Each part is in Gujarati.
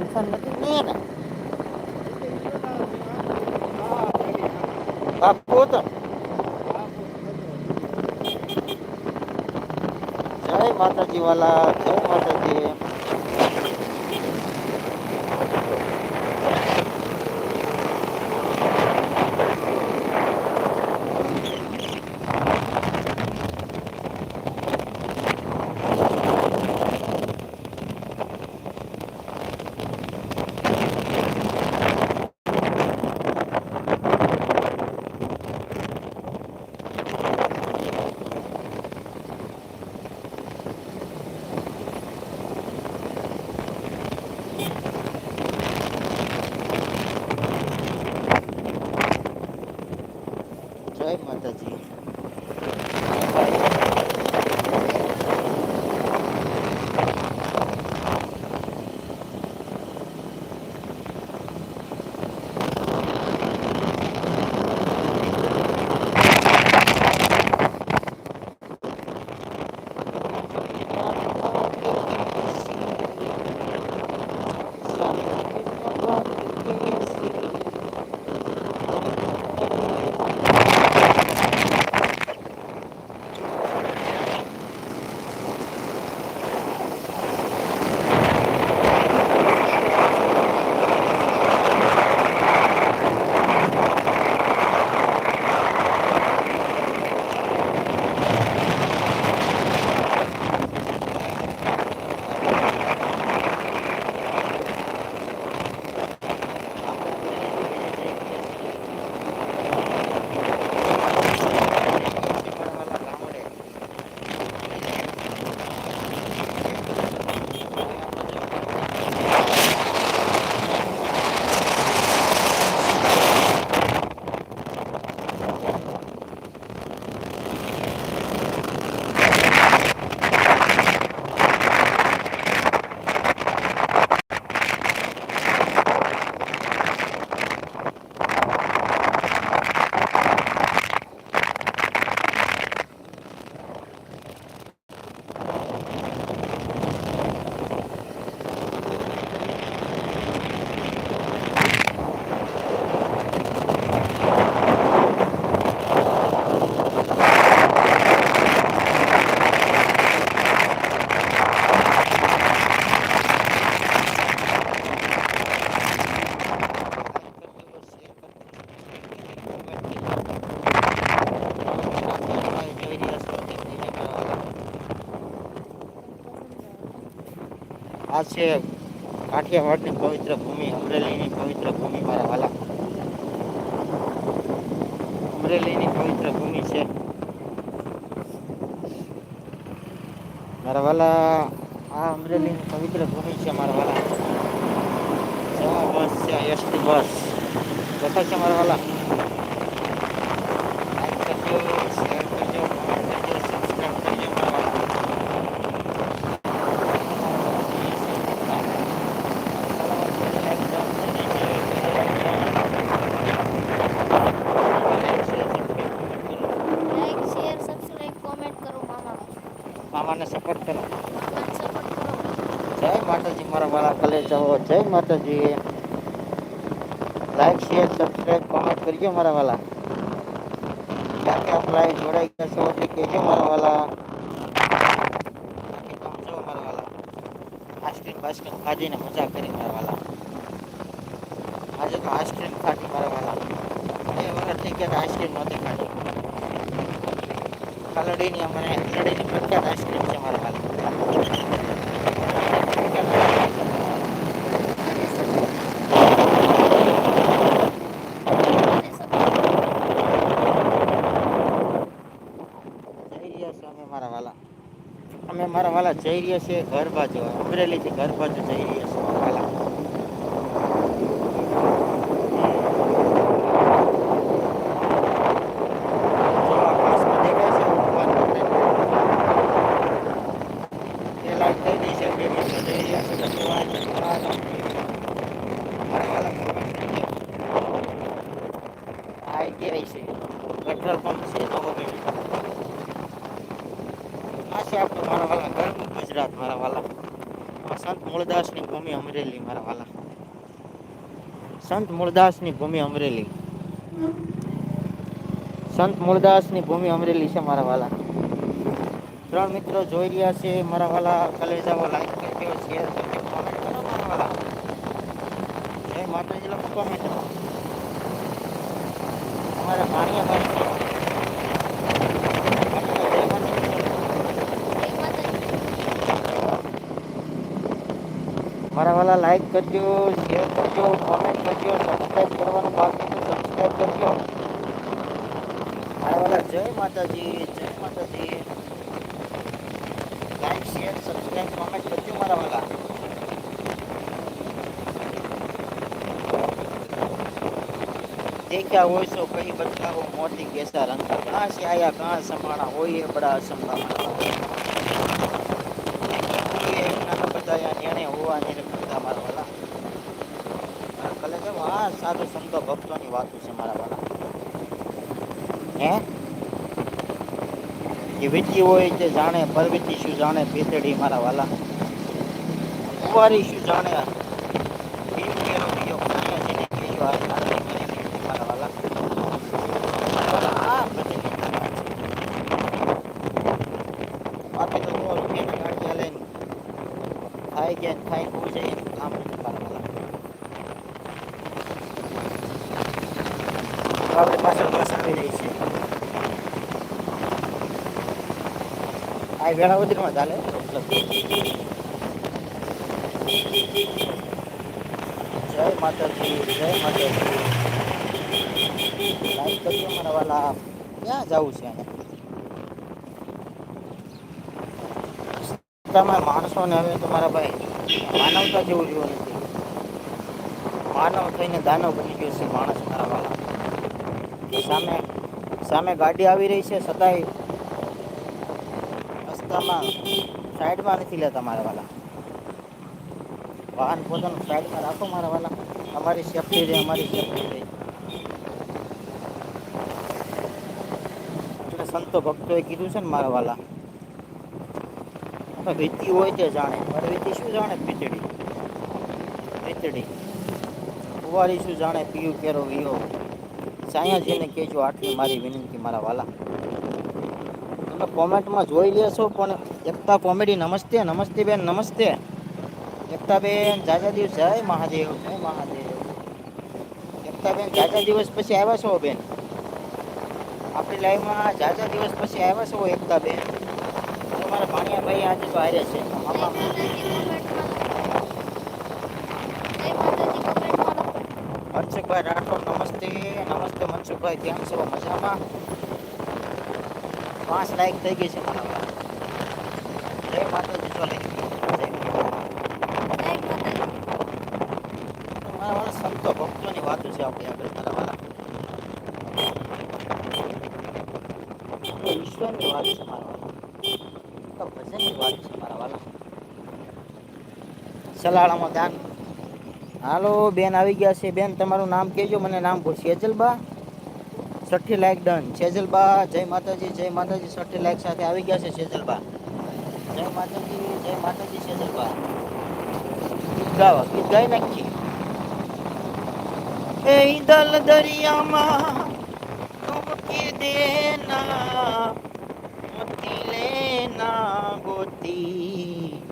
ફંક્શન નથી ને બાપુ તો જય માતાજી વાલા જય માતાજી. છે. કાઠિયાવાડની પવિત્ર ભૂમિ, અમરેલીની પવિત્ર ભૂમિ મારા વાલા. અમરેલીની પવિત્ર ભૂમિ છે. મારા વાલા, આ અમરેલીની પવિત્ર ભૂમિ છે મારા વાલા. જવા બસ છે એસટી બસ. દેખાય છે મારા વાલા લાઈક કરજો શેર કરજો કમેન્ટ કરજો સબસ્ક્રાઈબ કરજો મારા વાલા લાઈક શેર સબસ્ક્રાઇબ કોમેન્ટ કરો મામા મામાને સપોર્ટ કરો મામાને સપોર્ટ કરો જય માતાજી મારા વાળા કલે જાઓ જય માતાજી લાઈક શેર સબસ્ક્રાઈબ કોમેન્ટ કરજો મારા વાલા ક્યાંથી આપ લાઈવ જોડાઈ ગયા છો તે કહેજો મારા વાલા બાકી તમે જો મારા વાલા આઈસ્ક્રીમ બાઈસ્ક્રીમ ખાધીને મજા કરી મારા વાલા આજે તો આઈસ્ક્રીમ ખાધી મારા વાલા બે વખત થઈ ગયા આઈસ્ક્રીમ નહોતી ખાધી કલડીની અમને કલડીની પ્રખ્યાત આઈસ્ક્રીમ છે મારા વાલા મામાને સપોર્ટ જઈ રહ્યા છીએ અમે મારા વાલા અમે મારા વાલા જઈ રહ્યા છીએ ઘર બાજુ. અમરેલીથી ઘર બાજુ જઈ રહ્યા છીએ. વાલા જો આકાશમાં દેખાય છે ભગવાન એ લાઈટ થઈ ગઈ છે બે મિત્રો જઈ રહ્યા છે ધન્યવાદ ધન્યવાદ મારા વાલા ભગવાન આવી ગયા છે પેટ્રોલ પંપ છે તો હવે આ છે આપણું મારા વાલા ગરમ ગુજરાત મારા વાલા સંત મૂળદાસની ભૂમિ અમરેલી મારા વાલા સંત મૂળદાસની ભૂમિ અમરેલી. સંત મૂળદાસની ભૂમિ અમરેલી છે મારા વાલા. ત્રણ મિત્રો જોઈ રહ્યા છે, મારા વાલા કલેજાઓ લાઈક કરજો શેર કરજો કોમેન્ટ કરો મારા વાલા. જય માતાજી, લખો કોમેન્ટ અમારા ભાણિયા ભાઈ વાલા લાઈક કરજો શેર કરજો કોમેન્ટ કરજો સબસ્ક્રાઈબ કરવાનું બાકી તો સબસ્ક્રાઈબ કરજો મારા વાલા જય માતાજી જય માતાજી લાઈક શેર સબસ્ક્રાઈબ કોમેન્ટ કરજો મારા વાલા દેખ્યા હોય તો કઈ બદલાવો મોટી કેસા રંગ કહાં સે આયા કહાં સમાણા હોય એ બડા અસંભાવના ગયા હે? જે વિદ્ય હોય તે જાણે, પરવીતી શું જાણે, ભેતડી મારા વાલા. કુવારી શું જાણે આ વેળાવદરમાં ચાલે જય માતાજી જય માતાજી. મારા વાલા. ક્યાં જવું છે માણસોને હવે તમારા ભાઈ માનવતા જેવું જોવું નથી. માનવ થઈને દાનવ બની ગયો છે માણસ મારા વાળા સામે સામે ગાડી આવી રહી છે છતાંય રસ્તામાં સાઈડમાં નથી લેતા મારા વાલા વાહન પોતાનું સાઈડમાં રાખો મારા વાલા અમારી સેફટી રહે અમારી સેફટી રહે એટલે સંતો ભક્તોએ કીધું છે ને મારા વાલા આપણે વીતી હોય તે જાણે મારે વીતી શું જાણે પીતળી પીતળી કુંવારી શું જાણે પીયું કેરો વિયો સાયાજીને કહેજો આટલી મારી વિનંતી મારા વાલા તમે કોમેન્ટમાં જોઈ લેશો પણ એકતા કોમેડી નમસ્તે નમસ્તે બેન નમસ્તે. એકતા બેન જાજા દિવસ જય મહાદેવ જય મહાદેવ. એકતા બેન જાજા દિવસ પછી આવ્યા છો બેન? આપણી લાઈફમાં જાજા દિવસ પછી આવ્યા છો એકતા બેન? તમારા ભાણિયાભાઈ આજે તો આવ્યા છે. મનસુખભાઈ રાઠોડ નમસ્તે નમસ્તે મનસુખભાઈ કેમ છો? મજામાં? પાંચ લાઈક થઈ ગઈ છે મારા વાલા. જય માતાજી જો મારા સંતો ભક્તોની વાતો છે આપણે આગળ ઈશ્વરની વાત છે મારા તો ભજનની વાત છે મારા વાળા. સલાળામાં દાન હાલો બેન આવી ગયા છે. બેન તમારું નામ કહેજો. મને નામ પૂછ સેજલબા છઠ્ઠી લાયક ડન સેજલબા જય માતાજી જય માતાજી છઠ્ઠી લાયક સાથે આવી ગયા છે સેજલબા જય માતાજી જય માતાજી સેજલબા ગીત ગાવા ગીત ગાઈ નાખી. એ દલ દરિયામાં ડૂબકી દેના, મોતી લેના ગોતી.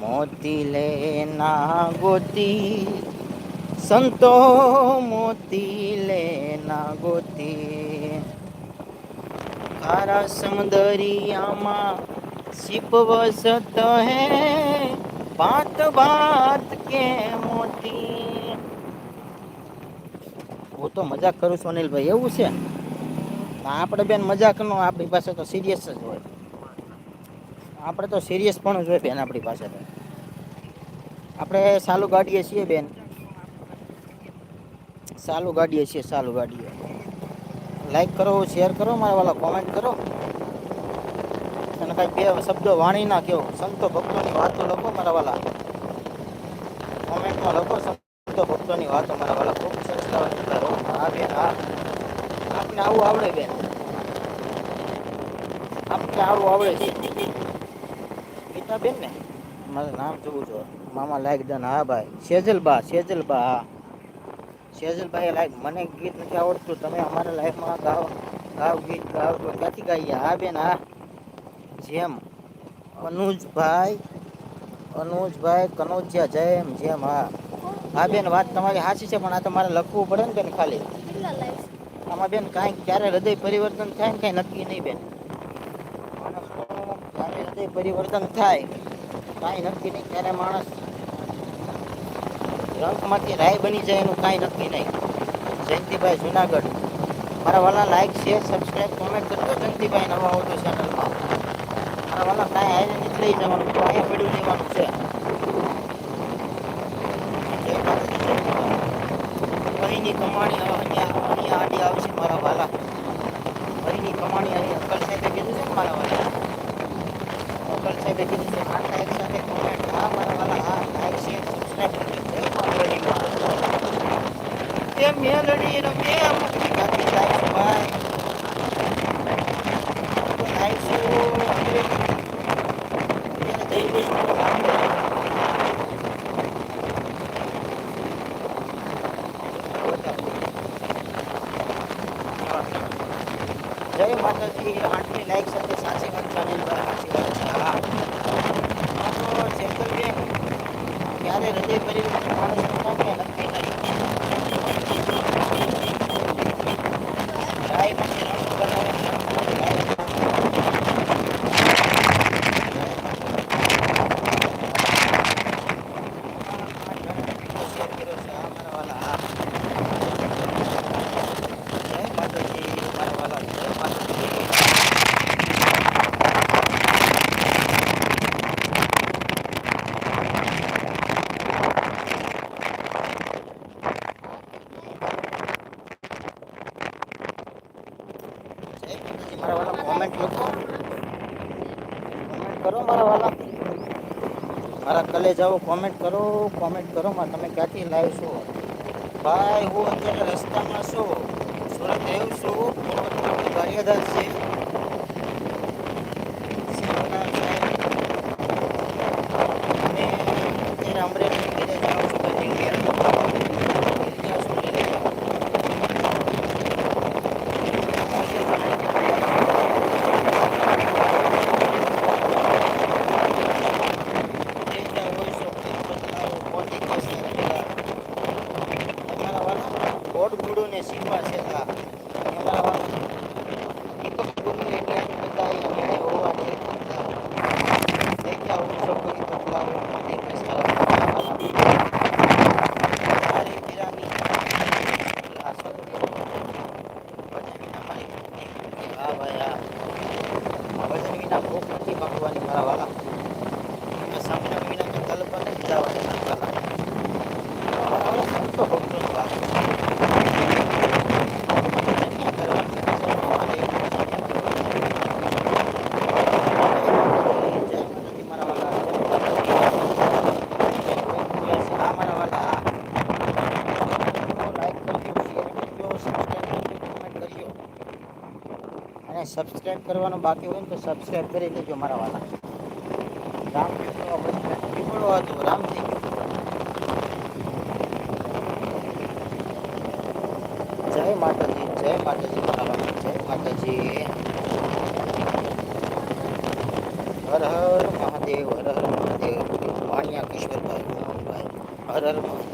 મોતી લેના ગોતી. સંતો મોતી લેના ગોતી. ખારા સમદરિયામાં સિપ વસત હે બાત બાત કે મોતી? હું તો મજાક કરું છું અનિલભાઈ, એવું છે? આપણે બેન મજાક નો, આપણી પાસે તો સિરિયસ જ હોય. આપણે તો સિરિયસ પણ જ હોય બેન આપણી પાસે તો. આપણે સાલું ગાડીએ છીએ બેન. સાલું ગાડીએ છીએ, ચાલુ ગાડીએ. લાઈક કરો શેર કરો, મારા વાલા કોમેન્ટ કરો. અને કાંઈ બે શબ્દો વાણી ના કહો સંતો ભક્તોની વાતો લખો, મારા વાલા. કોમેન્ટમાં લખો, સંતો ભક્તોની વાતો, મારા વાલા. ખૂબ સરસ હા, બેન, હા. આપને આવું આવડે, બેન? આપને આવું આવડે? છે ગીતા બેન ને મારે નામ જોવું છો. મામા લાઈક દન હા, ભાઈ. સેજલબા સેજલબા, હા. સેજલભાઈ લાઈક મને ગીત નથી આવડતું. તમે અમારા લાઈફમાં ગાવ ગાવ ગીત ગાવ તો ક્યાંથી ગાઈએ? હા બેન હા. જેમ અનુજભાઈ અનુજભાઈ કનોજિયા જેમ જેમ હા. હા બેન વાત તમારી સાચી છે પણ આ તો મારે લખવું પડે ને બેન ખાલી. આમાં બેન કાંઈ ક્યારે હૃદય પરિવર્તન થાય ને કાંઈ નક્કી નહીં બેન. ક્યારે હૃદય પરિવર્તન થાય કાંઈ નક્કી નહીં. ક્યારે માણસ રંગમાંથી રાય બની જાય એનું કાંઈ નક્કી નહીં. જયંતિભાઈ જુનાગઢ. મારા વાલા લાઈક શેર સબસ્ક્રાઈબ કોમેન્ટ કરજો જયંતિભાઈ નવા હો તો ચેનલમાં મારા વાલા કાંઈ આવીને નથી લઈ જવાનું, તો અહીંયા પડ્યું લેવાનું છે. અહીંની કમાણી અહીંયા અહીંયા આડી આવશે મારા વાલા. અહીંની કમાણી અહીં અંકલ સાહેબે કીધું છે મારા વાલા. અંકલ સાહેબે કીધું છે માતા એક સાથે કોમેન્ટ હા, મારા વાલા, હા લાઈક શેર સબસ્ક્રાઈબ કરજો. જય માતાજી એ મેલડી રમે મુક્તિ ગાતી જાય છે ભાઈ લાઈક શું અંગ્રેજી એને દઈ જય માતાજી આટલી લાઈક સાથે સાચી વાત ચાલી સાચી વાત છે હા આ તો સેકલબેન ક્યારે હૃદય પરિવર્તન માણસનું થાય કે નક્કી નહીં રાય પછી રંગ બનાવે શેર કર્યો છે હા મારા વાલા હા જય માતાજી મારા વાલા જય માતાજી જય માતાજી મારા વાલા કોમેન્ટ લખો કોમેન્ટ કરો મારા વાલા મારા કલે જાઓ કોમેન્ટ કરો કોમેન્ટ કરો, માં તમે ક્યાંથી લાવ છો? ભાઈ, હું અત્યારે રસ્તામાં છું. સુરત આવ્યું છું. કાર્યદાર છે શિવનાથ સાહેબ. અને અત્યારે અમરેલી ઘેરે જાઉં છું બધી ઘેર. ઘેર જાઉં છું ઘેરે. જે જ્યાં હોય છો તે બદલાવો. મોટી કેસને રહેલા. તમારા વાલા ગોડ ગુડુ ને શીખવા છે આ તમારા વાલા દીપક ગુરુ એટલે એમ બધાય અમે હોવા દે જગ્યા ઓછો કરી બદલાવો મોટી કેસના મારી પિરામિડ આ સત્ય વજન વિના મારી ભૂખ નહીં. હા ભાઈ હા વજન વિના ભૂખ નથી ભાગવાની મારા વાલા તમે સામના વિના તો તલ પર નથી જવા દેતા વાલા સંતો ભક્તોનો ભાગ સબસ્ક્રાઇબ કરવાનું બાકી હોય ને તો સબસ્ક્રાઇબ કરી લેજો મારા વાલા. રામ પીપળો હતો રામ જય માતાજી જય માતાજી મારા વાલા, જય માતાજી. હર હર મહાદેવ, હર હર મહાદેવ વાણિયા કિશોરભાઈ હર હર મહાદેવ.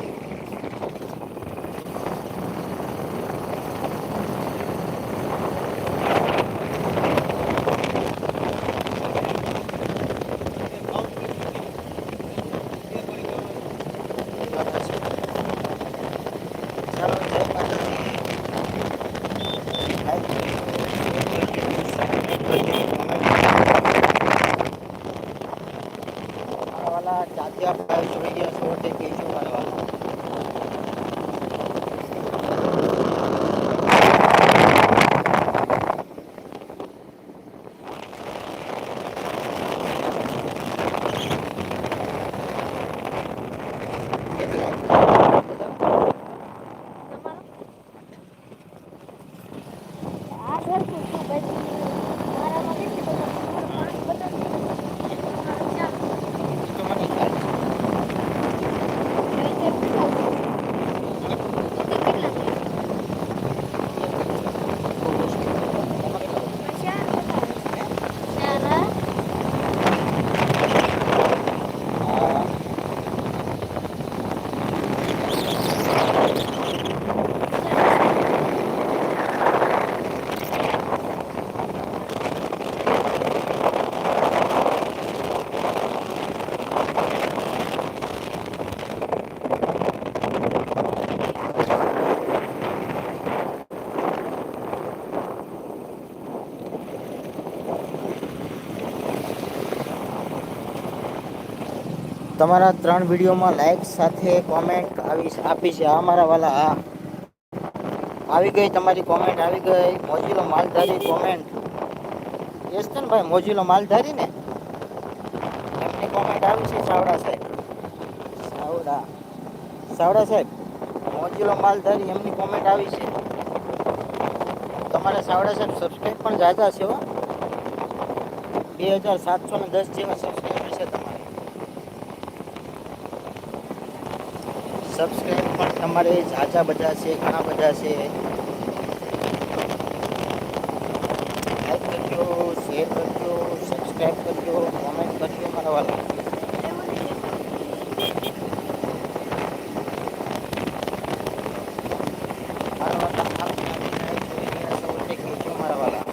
તમારા ત્રણ વિડીયોમાં લાઈક સાથે કોમેન્ટ આવી આપી છે. આ મારા વાલા આ. આવી ગઈ તમારી કોમેન્ટ આવી ગઈ મોજીલો માલધારી કોમેન્ટ ભાઈ મોજીલો માલધારી ને? એમની કોમેન્ટ આવી છે સાવડા સાહેબ. સાવડા. સાવડા સાહેબ, મોજીલો માલધારી, એમની કોમેન્ટ આવી છે. તમારે સાવડા સાહેબ સબસ્ક્રાઈબ પણ જાતા છે હો. બે હજાર સાતસો ને દસ જેવા સબસ્ક્રાઈબર છે તમારે સબસ્ક્રાઈબ પણ તમારે ઝાઝા બધા છે, ઘણા બધા છે. લાઈક કરજો શેર કરજો સબસ્ક્રાઈબ કરજો કોમેન્ટ કરજો, મારા વાલા મારા વાલા આપના વિનાયક જોઈને સૌને કહેજો મારા વાલા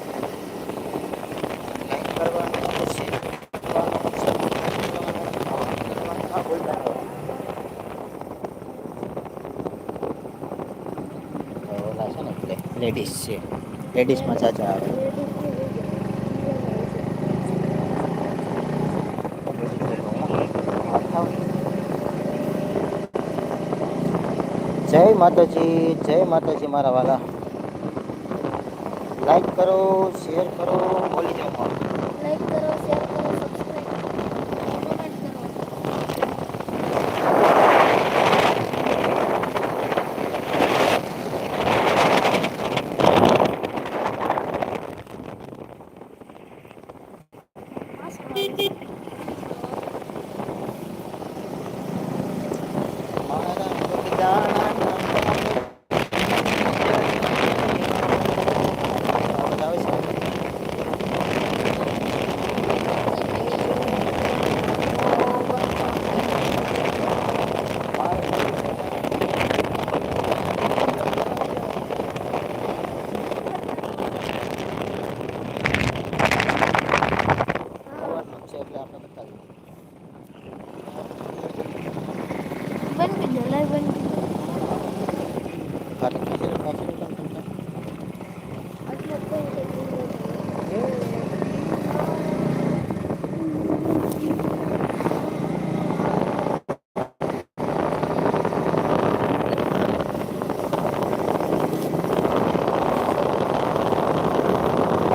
લાઈક કરવાનું શેર કરવાનું સબસ્ક્રાઈબ કરવાનું comment કરવાનું ના ભૂલતા ઓલા છે ને લેડીઝ છે. લેડીઝમાં ચાચા આવે. જય માતાજી જય માતાજી મારા વાલા. લાઈક કરો શેર કરો, બોલી જાઓ. લાઈક કરો.